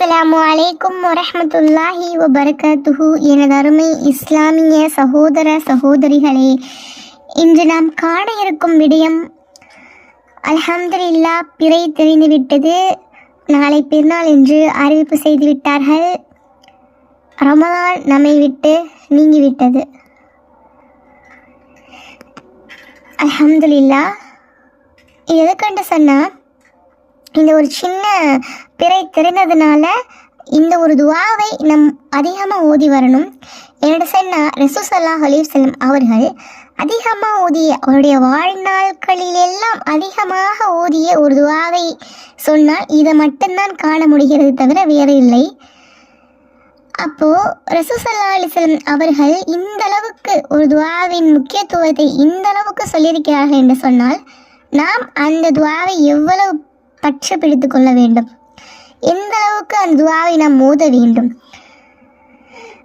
அஸ்லாம் அலைக்கும் வரமத்துல்லாஹி வபரகாத்துஹு. எனது அருமை இஸ்லாமிய சகோதர சகோதரிகளே இன்று நாம் காண இருக்கும் விடயம் அல்ஹம்துலில்லா பிறை தெரிந்துவிட்டது. நாளை பிறநாள் என்று அறிவிப்பு செய்துவிட்டார்கள். ரமலான் நம்மை விட்டு நீங்கிவிட்டது. அல்ஹம்துலில்லா இது எதுக்கண்டு சொன்னால் இந்த ஒரு சின்ன பிறை தெரிந்ததுனால இந்த ஒரு துவாவை நம் அதிகமாக ஓதி வரணும். என்னோட சென்னா ரெசூசல்லா அலிவசல்லம் அவர்கள் அதிகமாக ஓதிய அவருடைய வாழ்நாட்களிலெல்லாம் அதிகமாக ஓதிய ஒரு துவாவை சொன்னால் இதை மட்டும்தான் காண முடிகிறது தவிர வேறு இல்லை. அப்போது ரசூசல்லா அலிஸ்லம் அவர்கள் இந்த அளவுக்கு ஒரு துவாவின் முக்கியத்துவத்தை இந்த அளவுக்கு சொல்லியிருக்கிறார்கள் என்று சொன்னால் நாம் அந்த துவாவை எவ்வளவு பற்று பிடித்து கொள்ள வேண்டும். எந்த அளவுக்கு அந்த துவாவை நாம் மோத வேண்டும்?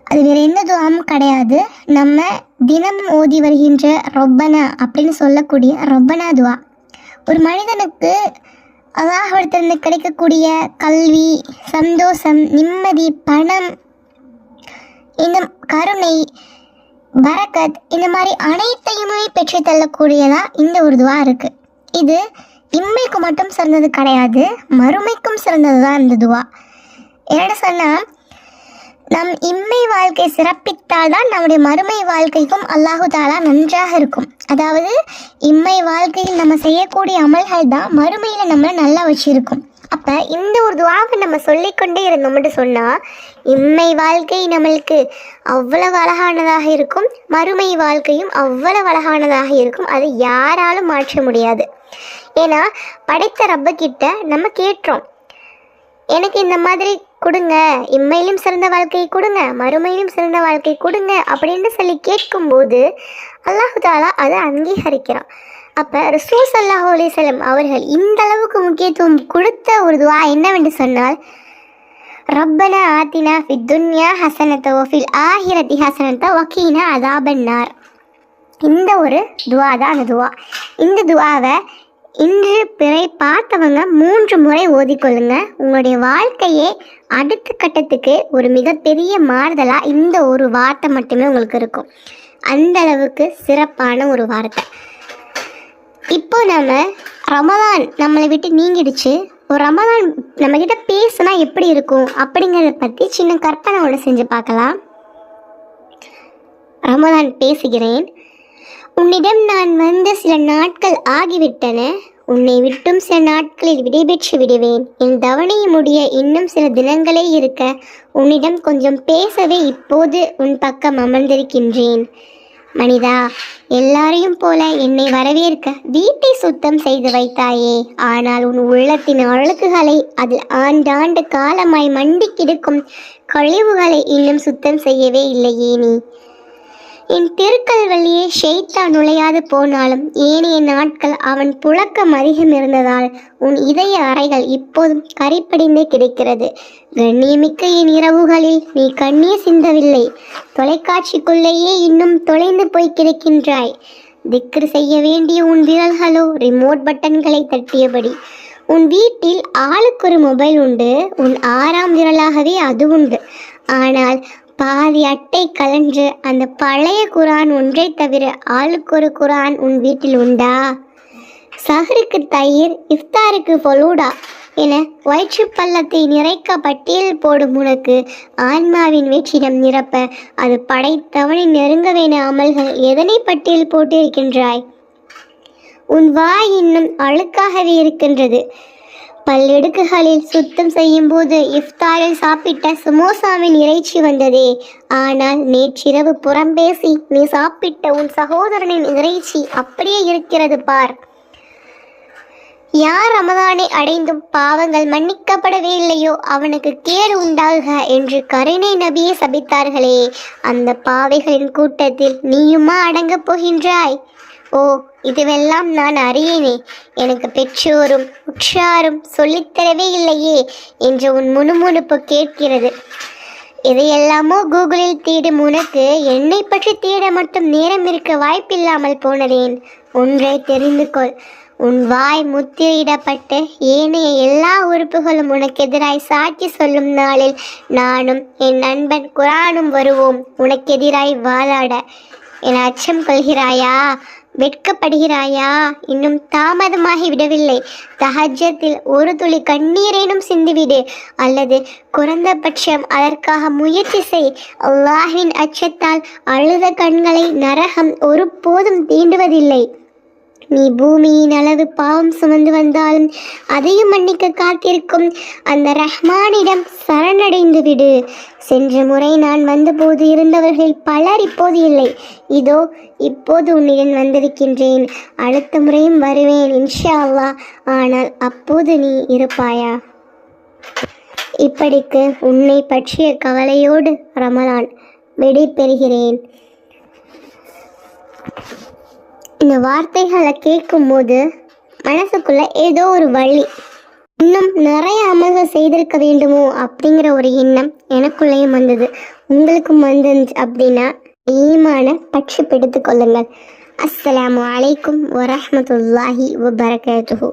அது வேற எந்த துவாவும் கிடையாது. நம்ம தினமும் ஓதி வருகின்ற ரொப்பனா அப்படின்னு சொல்லக்கூடிய ரொப்பனா துவா. ஒரு மனிதனுக்கு அல்லாஹிடத்திலிருந்து கிடைக்கக்கூடிய கல்வி சந்தோஷம் நிம்மதி பணம் இந்த கருணை பரக்கத் இந்த மாதிரி அனைத்தையுமே பெற்று தள்ளக்கூடியதா இந்த ஒரு துவா இருக்கு. இது இம்மைக்கு மட்டும் சிறந்தது கிடையாது மறுமைக்கும் சிறந்தது தான் இந்த துவா. என்னோட சொன்னால் நம் இம்மை வாழ்க்கை சிறப்பித்தால் தான் நம்முடைய மறுமை வாழ்க்கைக்கும் அல்லாஹு தாலா நன்றாக இருக்கும். அதாவது இம்மை வாழ்க்கையில் நம்ம செய்யக்கூடிய அமல்கள் தான் மறுமையில் நம்மளை நல்லா வச்சுருக்கும். அப்போ இந்த ஒரு துவாவை நம்ம சொல்லிக்கொண்டே இருந்தோம்னு சொன்னால் இம்மை வாழ்க்கை நம்மளுக்கு அவ்வளவு அழகானதாக இருக்கும் மறுமை வாழ்க்கையும் அவ்வளவு அழகானதாக இருக்கும் அதை யாராலும் மாற்ற முடியாது. ஏன்னா படைத்த ரப்ப கிட்ட நம்ம கேட்டோம். எனக்கு இந்த மாதிரி கொடுங்க இம்மையிலும் சிறந்த வாழ்க்கையை கொடுங்க மறுமையிலும் சிறந்த வாழ்க்கை கொடுங்க அப்படின்னு சொல்லி கேட்கும்போது அல்லாஹு தாலா அதை அங்கீகரிக்கிறான். அப்போ ரசூல் அல்லாஹ் அலிசலம் அவர்கள் இந்த அளவுக்கு முக்கியத்துவம் கொடுத்த ஒரு துவா என்னவென்று சொன்னால் ரப்பன ஆத்தினா ஃபித் துன்யா ஹசனத்த ஒஃபில் ஆஹிரத்தி ஹசனத்த வக்கீனா அதாபன்னார். இந்த ஒரு துவா தான் அந்த துவா. இந்த துவாவை இன்று பிறை பார்த்தவங்க மூன்று முறை ஓதிக்கொள்ளுங்க. உங்களுடைய வாழ்க்கையே அடுத்த கட்டத்துக்கு ஒரு மிகப்பெரிய மாறுதலாக இந்த ஒரு வார்த்தை மட்டுமே உங்களுக்கு இருக்கும். அந்த அளவுக்கு சிறப்பான ஒரு வார்த்தை. இப்போ நம்ம ரமதான் நம்மளை விட்டு நீங்கிடுச்சு. ஒரு ரமதான் நம்மக்கிட்ட பேசுனா எப்படி இருக்கும்? அப்படிங்கிறத பற்றி சின்ன கற்பனையோட செஞ்சு பார்க்கலாம். ரமதான் பேசுகிறேன். உன்னிடம் நான் வந்த சில நாட்கள் ஆகிவிட்டன. உன்னை விட்டும் சில நாட்களில் விடைபெற்று விடுவேன். என் தவணை முடிய இன்னும் சில தினங்களே இருக்க உன்னிடம் கொஞ்சம் பேசவே இப்போது உன் பக்கம் அமர்ந்திருக்கின்றேன். மனிதா எல்லாரையும் போல என்னை வரவேற்க வீட்டை சுத்தம் செய்து வைத்தாயே. ஆனால் உன் உள்ளத்தின் அழுக்குகளை அதில் ஆண்டாண்டு காலமாய் மண்டி கிடக்கும் கழிவுகளை இன்னும் சுத்தம் செய்யவே இல்லையே நீ. என் தெருக்கள் வழியே ஷெய்தா நுழையாது போனாலும் ஏனைய நாட்கள் அவன் புழக்கம் அதிகம் இருந்ததால் உன் இதய அறைகள் இப்போதும் கரைப்படிந்தே கிடைக்கிறது. கண்ணியமிக்க என் இரவுகளில் நீ கண்ணீர் சிந்தவில்லை. தொலைக்காட்சிக்குள்ளேயே இன்னும் தொலைந்து போய் கிடக்கின்றாய். திக்ரு செய்ய வேண்டிய உன் விரல்களோ ரிமோட் பட்டன்களை தட்டியபடி. உன் வீட்டில் ஆளுக்கு ஒரு மொபைல் உண்டு. உன் ஆறாம் விரலாகவே அது உண்டு. ஆனால் பாதி அட்டை கலன்று அந்த பழைய குரான் ஒன்றை தவிர ஆளுக்கு ஒரு குரான் உன் வீட்டில் உண்டா? சஹருக்கு தயிர் இஃப்தாருக்கு ஃபலூடா என வயிற்று பள்ளத்தை நிறைக்க பட்டியல் போடும் உனக்கு ஆன்மாவின் வெற்றிடம் நிரப்ப அது படைத்தவனை நெருங்க வேண அமல்கள் எதனை பட்டியல் போட்டிருக்கின்றாய்? உன் வாய் இன்னும் அழுக்காகவே இருக்கின்றது. பல்லெடுக்குகளில் சுத்தம் செய்யும் போது இஃப்தாரில் சாப்பிட்ட சமோசாவின் இறைச்சி வந்ததே. ஆனால் நேற்றிரவு புறம்பேசி நீ சாப்பிட்ட உன் சகோதரனின் இறைச்சி அப்படியே இருக்கிறது பார். யார் ரமதானை அடைந்தும் பாவங்கள் மன்னிக்கப்படவே இல்லையோ அவனுக்கு கேடு உண்டாகுக என்று கருணை நபியை சபித்தார்களே. அந்த பாவைகளின் கூட்டத்தில் நீயுமா அடங்கப் போகின்றாய்? ஓ இதுவெல்லாம் நான் அறியேனே. எனக்கு பெற்றோரும் உற்றாரும் சொல்லித்தரவே இல்லையே என்று உன் முணுமுணுப்பு கேட்கிறது. இதையெல்லாமோ கூகுளில் தேடும் உனக்கு என்னை பற்றி தேட மட்டும் நேரம் இருக்க வாய்ப்பில்லாமல் போனதேன். ஒன்றை தெரிந்து கொள். உன் வாய் முத்திரையிடப்பட்டு ஏனைய எல்லா உறுப்புகளும் உனக்கு எதிராய் சாட்சி சொல்லும் நாளில் நானும் என் நண்பன் குரானும் வருவோம். உனக்கு எதிராய் வாதாட. என அச்சம் கொள்கிறாயா? வெட்கப்படுகிறாயா? இன்னும் தாமதமாகி விடவில்லை. தஹஜத்தில் ஒரு துளி கண்ணீரேனும் சிந்துவிடு. அல்லது குறைந்தபட்சம் அதற்காக முயற்சி செய். அல்லாஹின் அச்சத்தால் அழுத கண்களை நரகம் ஒருபோதும் தீண்டுவதில்லை. நீ பூமியின் அளவு பாவம் சுமந்து வந்தாலும் அதையும் மன்னிக்க காத்திருக்கும் அந்த ரஹ்மானிடம் சரணடைந்து விடு. சென்ற முறை நான் வந்தபோது இருந்தவர்கள் பலர் இப்போது இல்லை. இதோ இப்போது உன்னிடம் வந்திருக்கின்றேன். அடுத்த முறையும் வருவேன் இன்ஷா அல்லாஹ் ஆனால் அப்போது நீ இருப்பாயா? இப்படிக்கு உன்னை பற்றிய கவலையோடு ரமலான் விடை பெறுகிறேன் இந்த வார்த்தைகளை கேட்கும்போது மனசுக்குள்ள ஏதோ ஒரு வழி. இன்னும் நிறைய அமல்கள் செய்திருக்க வேண்டுமோ அப்படிங்கிற ஒரு எண்ணம் எனக்குள்ளேயும் வந்தது. உங்களுக்கும் வந்துருந்துச்சு அப்படின்னா ஈமான பட்சி பிடித்து கொள்ளுங்கள். அஸ்லாம் வலைக்கும் வரமத்துல்லாஹி வபரகாத்துஹு.